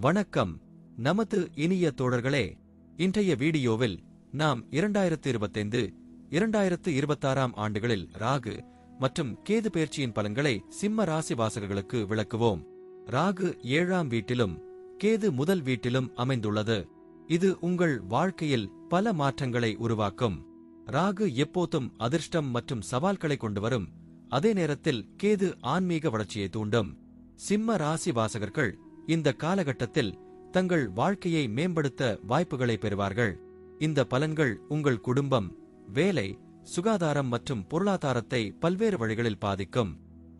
வணக்கம். நமது இனிய தோழர்களே இன்றைய வீடியோவில் நாம் இரண்டாயிரத்து இருபத்தைந்து இரண்டாயிரத்து இருபத்தாறாம் ஆண்டுகளில் ராகு மற்றும் கேது பயிற்சியின் பலன்களை சிம்ம ராசி வாசகர்களுக்கு விளக்குவோம். ராகு ஏழாம் வீட்டிலும் கேது முதல் வீட்டிலும் அமைந்துள்ளது. இது உங்கள் வாழ்க்கையில் பல மாற்றங்களை உருவாக்கும். ராகு எப்போதும் அதிர்ஷ்டம் மற்றும் சவால்களை கொண்டு வரும். அதே நேரத்தில் கேது ஆன்மீக வளர்ச்சியை தூண்டும். சிம்ம ராசி வாசகர்கள் இந்த காலகட்டத்தில் தங்கள் வாழ்க்கையை மேம்படுத்த வாய்ப்புகளை பெறுவார்கள். இந்த பலன்கள் உங்கள் குடும்பம் வேலை சுகாதாரம் மற்றும் பொருளாதாரத்தை பல்வேறு வழிகளில் பாதிக்கும்.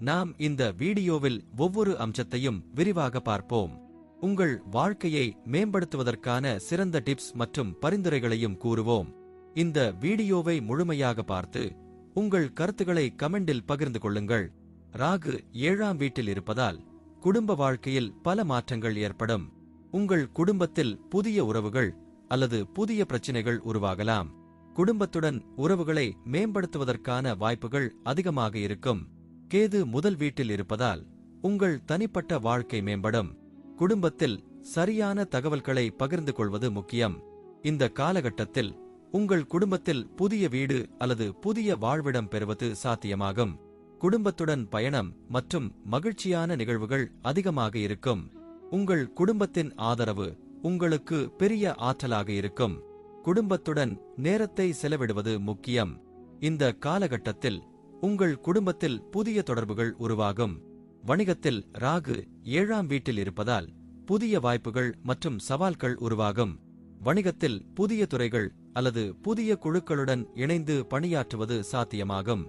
நாம் இந்த வீடியோவில் ஒவ்வொரு அம்சத்தையும் விரிவாக பார்ப்போம். உங்கள் வாழ்க்கையை மேம்படுத்துவதற்கான சிறந்த டிப்ஸ் மற்றும் பரிந்துரைகளையும் கூறுவோம். இந்த வீடியோவை முழுமையாக பார்த்து உங்கள் கருத்துக்களை கமெண்டில் பகிர்ந்து கொள்ளுங்கள். ராகு ஏழாம் வீட்டில் இருப்பதால் குடும்ப வாழ்க்கையில் பல மாற்றங்கள் ஏற்படும். உங்கள் குடும்பத்தில் புதிய உறவுகள் அல்லது புதிய பிரச்சனைகள் உருவாகலாம். குடும்பத்துடன் உறவுகளை மேம்படுத்துவதற்கான வாய்ப்புகள் அதிகமாக இருக்கும். கேது முதல் வீட்டில் இருப்பதால் உங்கள் தனிப்பட்ட வாழ்க்கை மேம்படும். குடும்பத்தில் சரியான தகவல்களை பகிர்ந்து கொள்வது முக்கியம். இந்த காலகட்டத்தில் உங்கள் குடும்பத்தில் புதிய வீடு அல்லது புதிய வாழ்விடம் பெறுவது சாத்தியமாகும். குடும்பத்துடன் பயணம் மற்றும் மகிழ்ச்சியான நிகழ்வுகள் அதிகமாக இருக்கும். உங்கள் குடும்பத்தின் ஆதரவு உங்களுக்கு பெரிய ஆற்றலாக இருக்கும். குடும்பத்துடன் நேரத்தை செலவிடுவது முக்கியம். இந்த காலகட்டத்தில் உங்கள் குடும்பத்தில் புதிய தொடர்புகள் உருவாகும். வணிகத்தில் ராகு ஏழாம் வீட்டில் இருப்பதால் புதிய வாய்ப்புகள் மற்றும் சவால்கள் உருவாகும். வணிகத்தில் புதிய துறைகள் அல்லது புதிய குழுக்களுடன் இணைந்து பணியாற்றுவது சாத்தியமாகும்.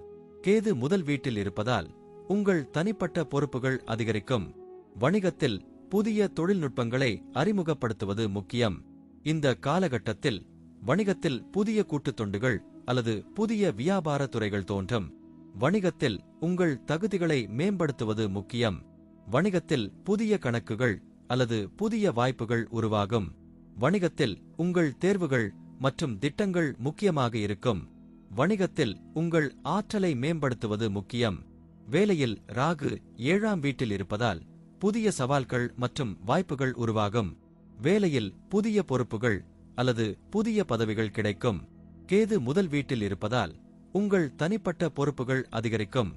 கேது முதல் வீட்டில் இருப்பதால் உங்கள் தனிப்பட்ட பொறுப்புகள் அதிகரிக்கும். வணிகத்தில் புதிய தொழில்நுட்பங்களை அறிமுகப்படுத்துவது முக்கியம். இந்த காலகட்டத்தில் வணிகத்தில் புதிய கூட்டுத் தொண்டுகள் அல்லது புதிய வியாபார துறைகள் தோன்றும். வணிகத்தில் உங்கள் தகுதிகளை மேம்படுத்துவது முக்கியம். வணிகத்தில் புதிய கணக்குகள் அல்லது புதிய வாய்ப்புகள் உருவாகும். வணிகத்தில் உங்கள் தேர்வுகள் மற்றும் திட்டங்கள் முக்கியமாக இருக்கும். வணிகத்தில் உங்கள் ஆற்றலை மேம்படுத்துவது முக்கியம். வேலையில் ராகு ஏழாம் வீட்டில் இருப்பதால் புதிய சவால்கள் மற்றும் வாய்ப்புகள் உருவாகும். வேலையில் புதிய பொறுப்புகள் அல்லது புதிய பதவிகள் கிடைக்கும். கேது முதல் வீட்டில் இருப்பதால் உங்கள் தனிப்பட்ட பொறுப்புகள் அதிகரிக்கும்.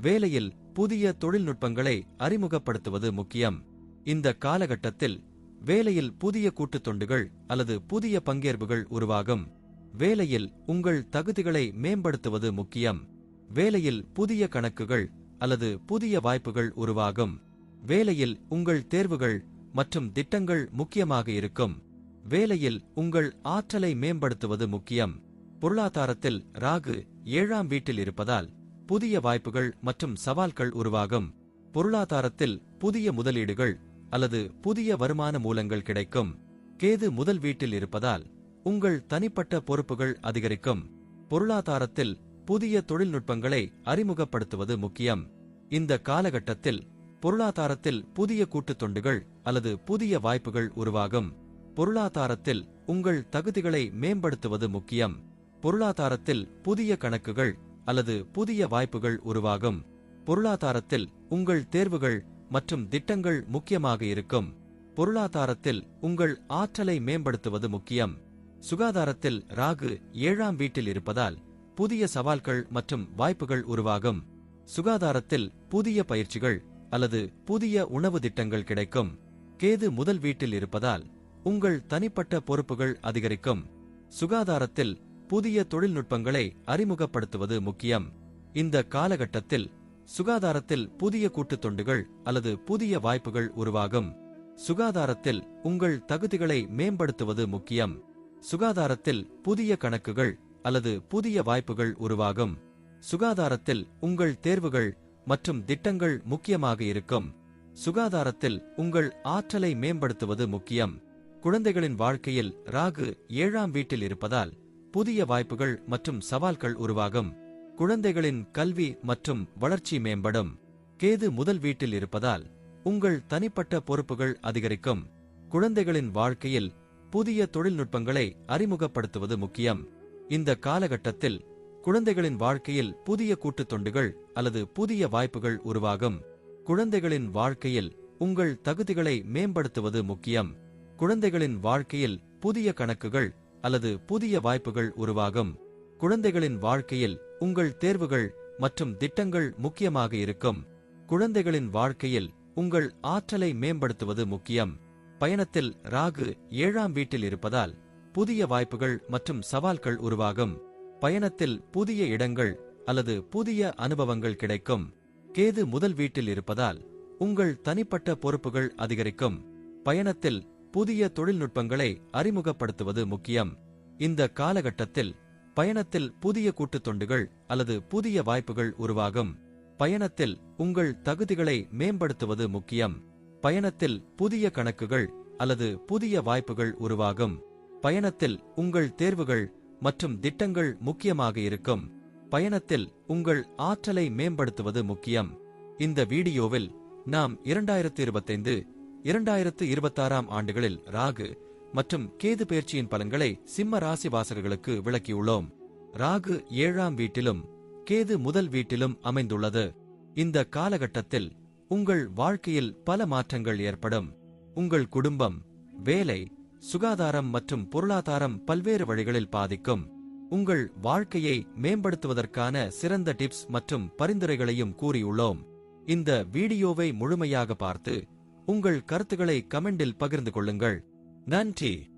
வேலையில் புதிய தொழில்நுட்பங்களை அறிமுகப்படுத்துவது முக்கியம். இந்த காலகட்டத்தில் வேலையில் புதிய கூட்டுத் தொண்டுகள் அல்லது புதிய பங்கேற்புகள் உருவாகும். வேலையில் உங்கள் தகுதிகளை மேம்படுத்துவது முக்கியம். வேலையில் புதிய கணக்குகள் அல்லது புதிய வாய்ப்புகள் உருவாகும். வேலையில் உங்கள் தேர்வுகள் மற்றும் திட்டங்கள் முக்கியமாக இருக்கும். வேலையில் உங்கள் ஆற்றலை மேம்படுத்துவது முக்கியம். பொருளாதாரத்தில் ராகு ஏழாம் வீட்டில் இருப்பதால் புதிய வாய்ப்புகள் மற்றும் சவால்கள் உருவாகும். பொருளாதாரத்தில் புதிய முதலீடுகள் அல்லது புதிய வருமான மூலங்கள் கிடைக்கும். கேது முதல் வீட்டில் இருப்பதால் உங்கள் தனிப்பட்ட பொறுப்புகள் அதிகரிக்கும். பொருளாதாரத்தில் புதிய தொழில்நுட்பங்களை அறிமுகப்படுத்துவது முக்கியம். இந்த காலகட்டத்தில் பொருளாதாரத்தில் புதிய கூட்டுத் தொண்டுகள் அல்லது புதிய வாய்ப்புகள் உருவாகும். பொருளாதாரத்தில் உங்கள் தகுதிகளை மேம்படுத்துவது முக்கியம். பொருளாதாரத்தில் புதிய கணக்குகள் அல்லது புதிய வாய்ப்புகள் உருவாகும். பொருளாதாரத்தில் உங்கள் தேர்வுகள் மற்றும் திட்டங்கள் முக்கியமாக இருக்கும். பொருளாதாரத்தில் உங்கள் ஆற்றலை மேம்படுத்துவது முக்கியம். சுகாதாரத்தில் ராகு ஏழாம் வீட்டில் இருப்பதால் புதிய சவால்கள் மற்றும் வாய்ப்புகள் உருவாகும். சுகாதாரத்தில் புதிய பயிற்சிகள் அல்லது புதிய உணவு திட்டங்கள் கிடைக்கும். கேது முதல் வீட்டில் இருப்பதால் உங்கள் தனிப்பட்ட பொறுப்புகள் அதிகரிக்கும். சுகாதாரத்தில் புதிய தொழில்நுட்பங்களை அறிமுகப்படுத்துவது முக்கியம். இந்த காலகட்டத்தில் சுகாதாரத்தில் புதிய கூட்டுத் தொண்டுகள் அல்லது புதிய வாய்ப்புகள் உருவாகும். சுகாதாரத்தில் உங்கள் தகுதிகளை மேம்படுத்துவது முக்கியம். சுகாதாரத்தில் புதிய கணக்குகள் அல்லது புதிய வாய்ப்புகள் உருவாகும். சுகாதாரத்தில் உங்கள் தேர்வுகள் மற்றும் திட்டங்கள் முக்கியமாக இருக்கும். சுகாதாரத்தில் உங்கள் ஆற்றலை மேம்படுத்துவது முக்கியம். குழந்தைகளின் வாழ்க்கையில் ராகு ஏழாம் வீட்டில் இருப்பதால் புதிய வாய்ப்புகள் மற்றும் சவால்கள் உருவாகும். குழந்தைகளின் கல்வி மற்றும் வளர்ச்சி மேம்படும். கேது முதல் வீட்டில் இருப்பதால் உங்கள் தனிப்பட்ட பொறுப்புகள் அதிகரிக்கும். குழந்தைகளின் வாழ்க்கையில் புதிய தொழில்நுட்பங்களை அறிமுகப்படுத்துவது முக்கியம். இந்த காலகட்டத்தில் குழந்தைகளின் வாழ்க்கையில் புதிய கூட்டுத் தொண்டுகள் அல்லது புதிய வாய்ப்புகள் உருவாகும். குழந்தைகளின் வாழ்க்கையில் உங்கள் தகுதிகளை மேம்படுத்துவது முக்கியம். குழந்தைகளின் வாழ்க்கையில் புதிய கணக்குகள் அல்லது புதிய வாய்ப்புகள் உருவாகும். குழந்தைகளின் வாழ்க்கையில் உங்கள் தேர்வுகள் மற்றும் திட்டங்கள் முக்கியமாக இருக்கும். குழந்தைகளின் வாழ்க்கையில் உங்கள் ஆற்றலை மேம்படுத்துவது முக்கியம். பயணத்தில் ராகு ஏழாம் வீட்டில் இருப்பதால் புதிய வாய்ப்புகள் மற்றும் சவால்கள் உருவாகும். பயணத்தில் புதிய இடங்கள் அல்லது புதிய அனுபவங்கள் கிடைக்கும். கேது முதல் வீட்டில் இருப்பதால் உங்கள் தனிப்பட்ட பொறுப்புகள் அதிகரிக்கும். பயணத்தில் புதிய தொழில்நுட்பங்களை அறிமுகப்படுத்துவது முக்கியம். இந்த காலகட்டத்தில் பயணத்தில் புதிய கூட்டுத் தொண்டுகள் அல்லது புதிய வாய்ப்புகள் உருவாகும். பயணத்தில் உங்கள் தகுதிகளை மேம்படுத்துவது முக்கியம். பயணத்தில் புதிய கணக்குகள் அல்லது புதிய வாய்ப்புகள் உருவாகும். பயணத்தில் உங்கள் தேர்வுகள் மற்றும் திட்டங்கள் முக்கியமாக இருக்கும். பயணத்தில் உங்கள் ஆற்றலை மேம்படுத்துவது முக்கியம். இந்த வீடியோவில் நாம் இரண்டாயிரத்து இருபத்தைந்து இரண்டாயிரத்து இருபத்தாறாம் ஆண்டுகளில் ராகு மற்றும் கேது பயிற்சியின் பலன்களை சிம்ம ராசி வாசகர்களுக்கு விளக்கியுள்ளோம். ராகு ஏழாம் வீட்டிலும் கேது முதல் வீட்டிலும் அமைந்துள்ளது. இந்த காலகட்டத்தில் உங்கள் வாழ்க்கையில் பல மாற்றங்கள் ஏற்படும். உங்கள் குடும்பம் வேலை சுகாதாரம் மற்றும் பொருளாதாரம் பல்வேறு வழிகளில் பாதிக்கும். உங்கள் வாழ்க்கையை மேம்படுத்துவதற்கான சிறந்த டிப்ஸ் மற்றும் பரிந்துரைகளையும் கூறியுள்ளோம். இந்த வீடியோவை முழுமையாக பார்த்து உங்கள் கருத்துக்களை கமெண்டில் பகிர்ந்து கொள்ளுங்கள். நன்றி!